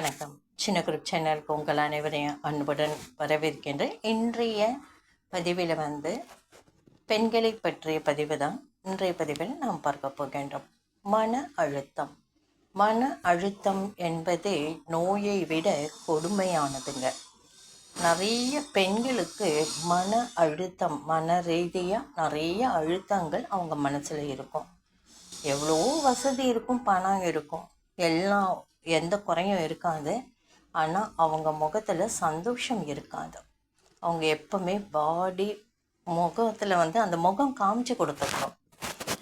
வணக்கம். சின்ன குரூப் சேனலுக்கு உங்கள் அனைவரையும் அன்புடன் வரவேற்கின்றேன். இன்றைய பதிவில் வந்து பெண்களை பற்றிய பதிவு தான். இன்றைய பதிவில் நாம் பார்க்க போகின்றோம். மன அழுத்தம். மன அழுத்தம் என்பது நோயை விட கொடுமையானதுங்க. நிறைய பெண்களுக்கு மன அழுத்தம் மன ரீதியாக நிறைய அழுத்தங்கள் அவங்க மனசில் இருக்கும். எவ்வளோ வசதி இருக்கும் பணம் இருக்கும். எல்லாம் எந்த குறையும் இருக்காது. ஆனால் அவங்க முகத்தில் சந்தோஷம் இருக்காது. அவங்க எப்பவுமே பாடி முகத்தில் வந்து அந்த முகம் காமிச்சு கொடுத்துருக்கோம்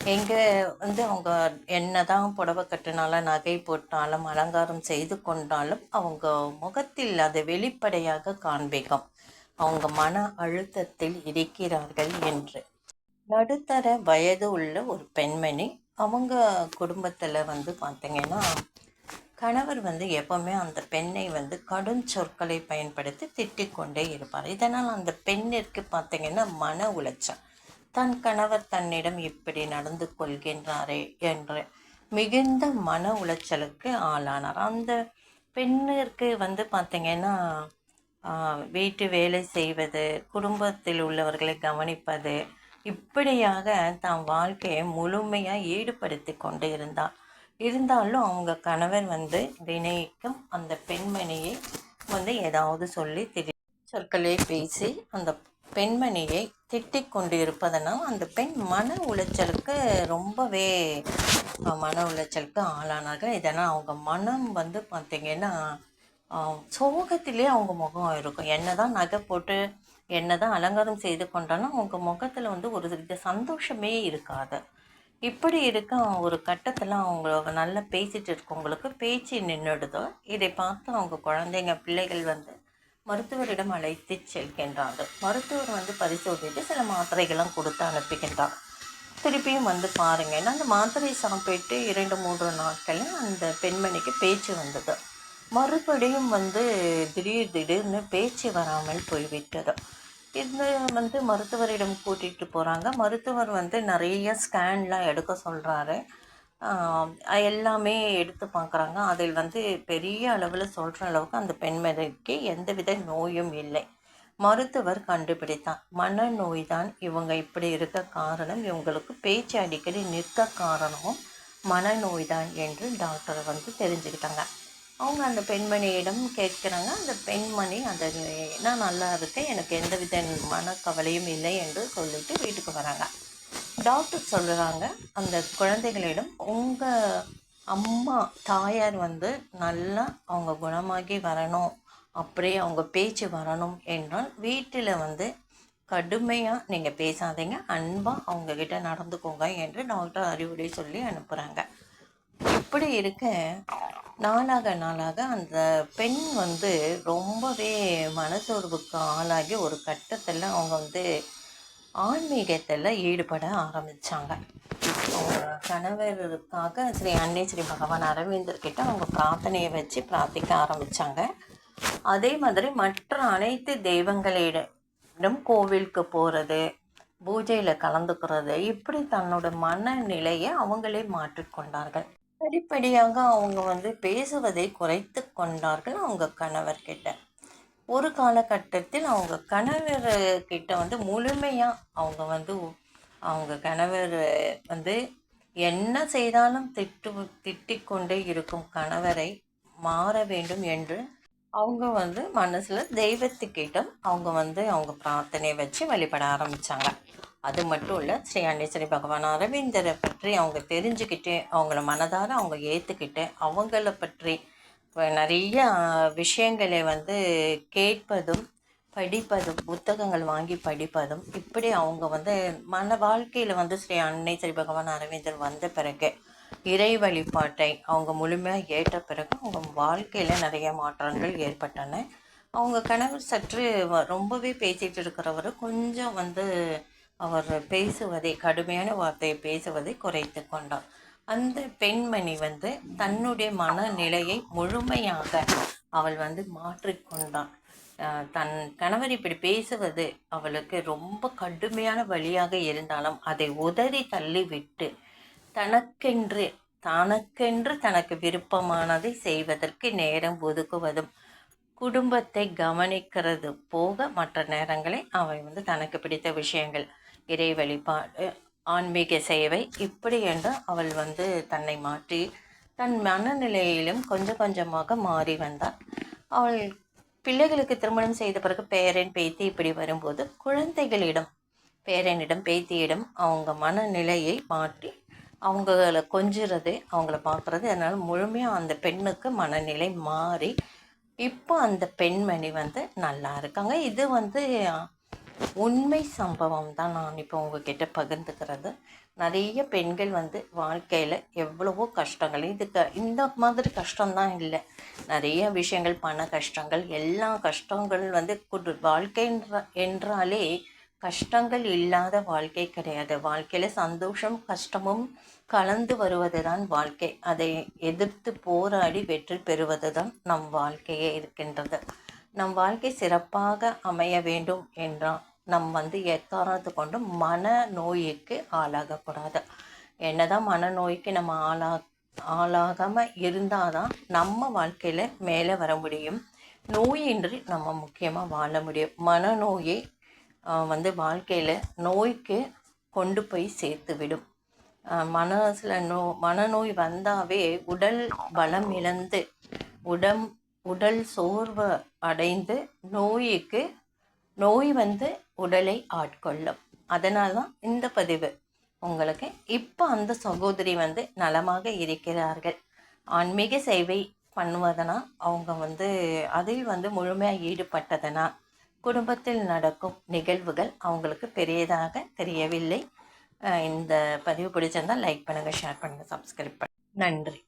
எங்கே வந்து அவங்க என்ன தான் புடவை கட்டினாலும் நகை போட்டாலும் அலங்காரம் செய்து கொண்டாலும் அவங்க முகத்தில் அதை வெளிப்படையாக காண்பிக்கும். அவங்க மன அழுத்தத்தில் இருக்கிறார்கள் என்று. நடுத்தர வயது உள்ள ஒரு பெண்மணி அவங்க குடும்பத்தில் வந்து பார்த்தீங்கன்னா கணவர் வந்து எப்பவுமே அந்த பெண்ணை வந்து கடும் சொற்களை பயன்படுத்தி திட்டிக்கொண்டே இருப்பார். இதனால் அந்த பெண்ணிற்கு பார்த்தீங்கன்னா மன உளைச்சல். தன் கணவர் தன்னிடம் இப்படி நடந்து கொள்கின்றாரே என்று மிகுந்த மன உளைச்சலுக்கு ஆளானார். அந்த பெண்ணிற்கு வந்து பார்த்தீங்கன்னா வீட்டு வேலை செய்வது குடும்பத்தில் உள்ளவர்களை கவனிப்பது இப்படியாக தன் வாழ்க்கையை முழுமையாக ஈடுபடுத்தி கொண்டு இருந்தார். இருந்தாலும் அவங்க கணவன் வந்து தினைக்கும் அந்த பெண்மணியை வந்து ஏதாவது சொல்லி திரி சொற்களே பேசி அந்த பெண்மணியை திட்டிக் கொண்டு இருப்பதனால் அந்த பெண் மன உளைச்சலுக்கு ரொம்பவே மன உளைச்சலுக்கு ஆளானார்கள். இதனால் அவங்க மனம் வந்து பார்த்திங்கன்னா சோகத்திலே அவங்க முகம் இருக்கும். என்ன தான் நகை போட்டு என்ன தான் அலங்காரம் செய்து கொண்டாலும் அவங்க முகத்தில் வந்து ஒரு வித சந்தோஷமே இருக்காது. இப்படி இருக்க ஒரு கட்டத்தில் அவங்க நல்லா பேசிகிட்டு இருக்கவங்களுக்கு பேச்சு நின்றுடுதோ இதை பார்த்து அவங்க குழந்தைங்க பிள்ளைகள் வந்து மருத்துவரிடம் அழைத்து செல்கின்றார்கள். மருத்துவர் வந்து பரிசோதித்து சில மாத்திரைகளும் கொடுத்து அனுப்புகின்றார். திருப்பியும் வந்து பாருங்கன்னா அந்த மாத்திரை சாப்பிட்டு இரண்டு மூன்று நாட்களில் அந்த பெண்மணிக்கு பேச்சு வந்தது. மறுபடியும் வந்து திடீர் திடீர்னு பேச்சு வராமல் போய்விட்டது. இது வந்து மருத்துவரிடம் கூட்டிகிட்டு போகிறாங்க மருத்துவர் வந்து நிறைய ஸ்கேன்லாம் எடுக்க சொல்கிறாரு எல்லாமே எடுத்து பார்க்குறாங்க. அதில் வந்து பெரிய அளவில் சொல்கிற அளவுக்கு அந்த பெண்மணிக்கு எந்தவித நோயும் இல்லை. மருத்துவர் கண்டுபிடித்தார் மனநோய் தான் இவங்க இப்படி இருக்க காரணம். இவங்களுக்கு பேச்சு அடிக்கடி நிற்க காரணமும் மனநோய் தான் என்று டாக்டர் வந்து தெரிஞ்சுக்கிட்டாங்க. அவங்க அந்த பெண்மணியிடம் கேட்குறாங்க. அந்த பெண்மணி அந்த நான் நல்லா இருக்கேன் எனக்கு எந்த வித மனக்கவலையும் இல்லை என்று சொல்லிட்டு வீட்டுக்கு வராங்க. டாக்டர் சொல்கிறாங்க அந்த குழந்தைகளிடம் உங்கள் அம்மா தாயார் வந்து நல்லா அவங்க குணமாகி வரணும் அப்படியே அவங்க பேச்சு வரணும் என்றால் வீட்டில் வந்து கடுமையாக நீங்கள் பேசாதீங்க அன்பாக அவங்கக்கிட்ட நடந்துக்கோங்க என்று டாக்டர் அறிவுரை சொல்லி அனுப்புகிறாங்க இப்படி இருக்க நாளாக நாளாக அந்த பெண் வந்து ரொம்பவே மனசோர்வுக்கு ஆளாகி ஒரு கட்டத்தில் அவங்க வந்து ஆன்மீகத்தில் ஈடுபட ஆரம்பித்தாங்க கணவருக்காக ஸ்ரீ அன்னை ஸ்ரீ பகவான் அரவிந்தர்கிட்ட அவங்க பிரார்த்தனையை வச்சு பிரார்த்திக்க ஆரம்பித்தாங்க அதே மாதிரி மற்ற அனைத்து தெய்வங்களிடம் கோவிலுக்கு போகிறது பூஜையில் கலந்துக்கிறது இப்படி தன்னோட மனநிலையை அவங்களே மாற்றிக்கொண்டார்கள். படிப்படியாக அவங்க வந்து பேசுவதை குறைத்து கொண்டார்கள் அவங்க கணவர்கிட்ட. ஒரு காலகட்டத்தில் அவங்க கணவர் கிட்ட வந்து முழுமையாக அவங்க வந்து அவங்க கணவர் வந்து என்ன செய்தாலும் திட்டு திட்டிக் கொண்டே இருக்கும் கணவரை மாற வேண்டும் என்று அவங்க வந்து மனசில் தெய்வத்துக்கிட்டம் அவங்க வந்து அவங்க பிரார்த்தனை வச்சு வழிபட ஆரம்பித்தாங்க அது மட்டும் இல்லை ஸ்ரீ அண்டேஸ்வரி பகவான் அரவிந்தரை பற்றி அவங்க தெரிஞ்சுக்கிட்டு அவங்கள மனதார அவங்க ஏற்றுக்கிட்டு அவங்கள பற்றி நிறைய விஷயங்களை வந்து கேட்பதும் படிப்பதும் புத்தகங்கள் வாங்கி படிப்பதும் இப்படி அவங்க வந்து மன வாழ்க்கையில் வந்து ஸ்ரீ அன்னை ஸ்ரீ பகவான் அரவிந்தர் வந்த பிறகு இறை வழிபாட்டை அவங்க முழுமையாக ஏற்ற பிறகு அவங்க வாழ்க்கையில் நிறைய மாற்றங்கள் ஏற்பட்டன. அவங்க கணவர் சற்று வ- ரொம்பவே பேசிகிட்டு இருக்கிறவர். கொஞ்சம் வந்து அவர் பேசுவதை கடுமையான வார்த்தையை பேசுவதை குறைத்து கொண்டார். அந்த பெண்மணி வந்து தன்னுடைய மனநிலையை முழுமையாக அவள் வந்து மாற்றிக்கொண்டான் தன் கணவர் இப்படி பேசுவது அவளுக்கு ரொம்ப கடுமையான வழியாக இருந்தாலும் அதை உதறி தள்ளிவிட்டு தனக்கென்று தனக்கென்று தனக்கு விருப்பமானதை செய்வதற்கு நேரம் ஒதுக்குவதும் குடும்பத்தை கவனிக்கிறது போக மற்ற நேரங்களை அவை வந்து தனக்கு பிடித்த விஷயங்கள் இறை வழிபாடு ஆன்மீக சேவை இப்படி என்று அவள் வந்து தன்னை மாற்றி தன் மனநிலையிலும் கொஞ்சம் கொஞ்சமாக மாறி வந்தாள். அவள் பிள்ளைகளுக்கு திருமணம் செய்த பிறகு பேரன் பேத்தி இப்படி வரும்போது குழந்தைகளிடம் பேரனிடம் பேத்தியிடம் அவங்க மனநிலையை மாற்றி அவங்கள கொஞ்சிறது அவங்கள பார்க்குறது அதனால் முழுமையாக அந்த பெண்ணுக்கு மனநிலை மாறி இப்போ அந்த பெண்மணி வந்து நல்லா இருக்காங்க. இது வந்து உண்மை சம்பவம் தான் நான் இப்போ உங்ககிட்ட பகிர்ந்துக்கிறது. நிறைய பெண்கள் வந்து வாழ்க்கையில் எவ்வளவோ கஷ்டங்கள். இதுக்கு இந்த மாதிரி கஷ்டம்தான் இல்லை. நிறைய விஷயங்கள் பண கஷ்டங்கள் எல்லா கஷ்டங்கள் வந்து குடு வாழ்க்கைன்ற என்றாலே கஷ்டங்கள் இல்லாத வாழ்க்கை கிடையாது. வாழ்க்கையில் சந்தோஷம் கஷ்டமும் கலந்து வருவது தான் வாழ்க்கை. அதை எதிர்த்து போராடி வெற்றி பெறுவது தான் நம் வாழ்க்கையே இருக்கின்றது. நம் வாழ்க்கை சிறப்பாக அமைய வேண்டும் என்றால் நம் வந்து எக்காரணத்து கொண்டும் மன நோய்க்கு ஆளாகக்கூடாது. என்னதான் மனநோய்க்கு நம்ம ஆளா ஆளாகாமல் இருந்தால் தான் நம்ம வாழ்க்கையில் மேலே வர முடியும். நோயின்றி நம்ம முக்கியமாக வாழ முடியும். மனநோயை வந்து வாழ்க்கையில் நோய்க்கு கொண்டு போய் சேர்த்து விடும். மனசில் நோ மனநோய் வந்தாவே உடல் பலம் இழந்து உடம் உடல் சோர்வு அடைந்து நோய்க்கு நோய் வந்து உடலை ஆட்கொள்ளும். அதனால தான் இந்த பதிவு. உங்களுக்கு இப்போ அந்த சகோதரி வந்து நலமாக இருக்கிறார்கள். ஆன்மீக சேவை பண்ணுவதனா அவங்க வந்து அதில் வந்து முழுமையாக ஈடுபட்டதனா குடும்பத்தில் நடக்கும் நிகழ்வுகள் அவங்களுக்கு பெரியதாக தெரியவில்லை. இந்த பதிவு பிடிச்சிருந்தால் லைக் பண்ணுங்கள் ஷேர் பண்ணுங்கள் சப்ஸ்கிரைப் பண்ணுங்கள் நன்றி.